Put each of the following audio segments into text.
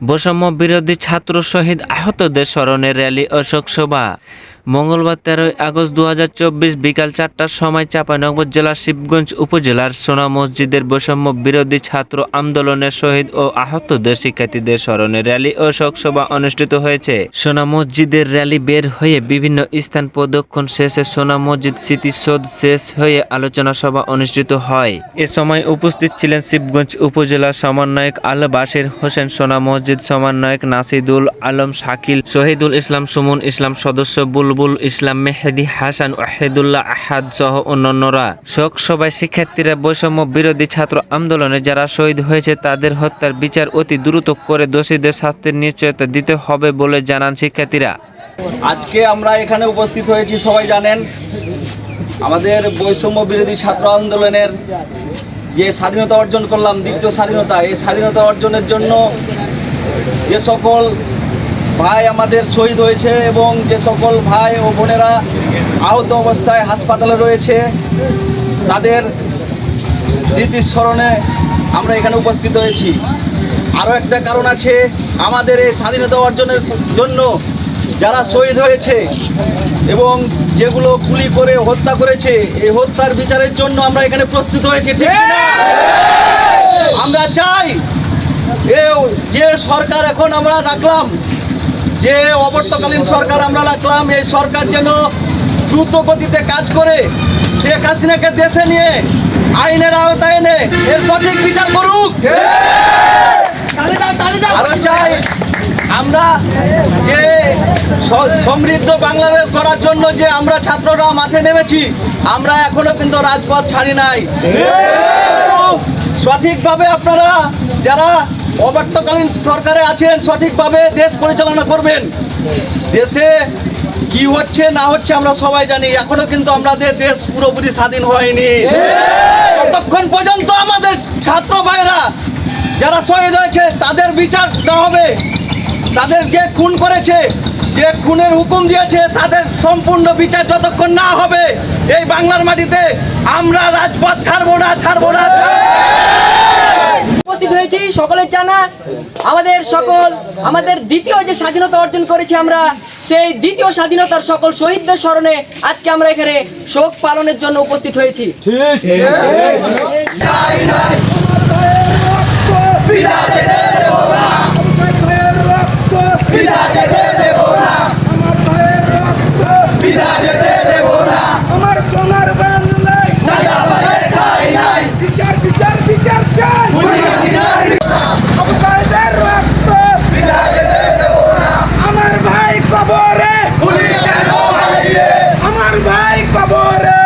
বৈষম্য বিরোধী ছাত্র শহীদ আহতদের স্মরণে র্যালি অশোক শোকসভা। মঙ্গলবার তেরোই আগস্ট দু হাজার চব্বিশ বিকাল চারটার সময় চাঁপাইনগর জেলার শিবগঞ্জ উপজেলার সোনা মসজিদের বৈষম্য বিরোধী ছাত্র আন্দোলনের শহীদ ও আহতদের শিক্ষার্থীদের স্মরণে র্যালি ও শোকসভা অনুষ্ঠিত হয়েছে। সোনা মসজিদের র্যালি বের হয়ে বিভিন্ন স্থান প্রদক্ষণ শেষে সোনা মসজিদ স্মৃতিসৌধ শেষ হয়ে আলোচনা সভা অনুষ্ঠিত হয়। এ সময় উপস্থিত ছিলেন শিবগঞ্জ উপজেলার সমন্বয়ক আল বাসির হোসেন, সোনা মসজিদ সমন্বয়ক নাসিদুল আলম শাকিল, শহীদুল ইসলাম সুমন ইসলাম সদস্য বুলবুল ইসলাম মেহেদি, হাসান ওয়াহিদুল্লাহ আহাদ সহ অন্যান্যরা। শোক সভায় শিক্ষার্থীরা বৈষম্য বিরোধী ছাত্র আন্দোলনে যারা শহীদ হয়েছে, তাদের হত্যার বিচার অতি দ্রুত করে দোষীদের শাস্তির নিশ্চয়তা দিতে হবে বলে জানান শিক্ষার্থীরা। আজকে আমরা এখানে উপস্থিত হয়েছি, সবাই জানেন, আমাদের বৈষম্য বিরোধী ছাত্র আন্দোলনের যে স্বাধীনতা অর্জন করলাম, দ্বিতীয় স্বাধীনতা, এই স্বাধীনতা অর্জনের জন্য যে সকল ভাই আমাদের শহীদ হয়েছে এবং যে সকল ভাই ও বোনেরা আহত অবস্থায় হাসপাতালে রয়েছে, তাদের স্মৃতিস্মরণে আমরা এখানে উপস্থিত হয়েছি। আরও একটা কারণ আছে আমাদের এই স্বাধীনতা অর্জনের জন্য যারা শহীদ হয়েছে এবং যেগুলো গুলি করে হত্যা করেছে, এই হত্যার বিচারের জন্য আমরা এখানে প্রস্তুত হয়েছি আমরা চাই যে সরকার এখন আমরা রাখলাম যে অবর্তকালীন সরকার আমরা রাখলাম, এই সরকার যেন দ্রুত গতিতে কাজ করে, শেখ হাসিনাকে দেশে নিয়ে, আইনের আওতায় এনে, এর সঠিক বিচার করুক। আরও চাই, আমরা যে সমৃদ্ধ বাংলাদেশ গড়ার জন্য যে আমরা ছাত্ররা মাঠে নেমেছি, আমরা এখনও কিন্তু রাজপথ ছাড়ি নাই। সঠিকভাবে আপনারা যারা অবর্তকালীন সরকারে আছেন, সঠিকভাবে দেশ পরিচালনা করবেন। দেশে কি হচ্ছে, না হচ্ছে আমরা সবাই জানি। এখনও কিন্তু আমাদের দেশ পুরোপুরি স্বাধীন হয়নি। ততক্ষণ পর্যন্ত আমাদের ছাত্র ভাইরা যারা শহীদ হয়েছে, তাদের বিচার না হবে, তাদের যে খুন করেছে, যে খুনের হুকুম দিয়েছে, তাদের সম্পূর্ণ বিচার যতক্ষণ না হবে, এই বাংলার মাটিতে আমরা রাজপথ ছাড়বো না ছাড়বো না, ছাড়বো। উপস্থিত হয়েছি। সকলের জানা আমাদের সকল আমাদের দ্বিতীয় যে স্বাধীনতা অর্জন করেছি আমরা সেই দ্বিতীয় স্বাধীনতার সকল শহীদদের স্মরণে আজকে আমরা এখানে শোক পালনের জন্য উপস্থিত হয়েছি। আমার সোনার বাংলায় বিচার বিচার বিচার চাই আবু সাইদের রক্ত আমার ভাই কবরে আমার ভাই কবরে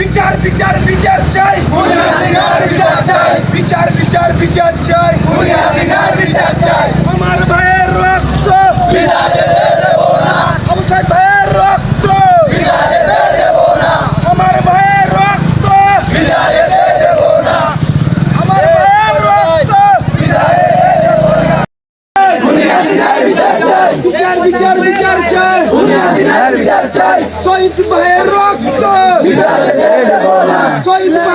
বিচার বিচার বিচার চাই বিচার বিচার বিচার চাই আমার ভাইয়ের রক্ত আবু সাইদ ভাইয়ের রক্ত আমার ভাইয়ের রক্ত আমার ভাইয়ের রক্ত বিচার বিচার বিচার চাই শহীদ ভাইয়ের রক্ত শহীদ ভাইয়ের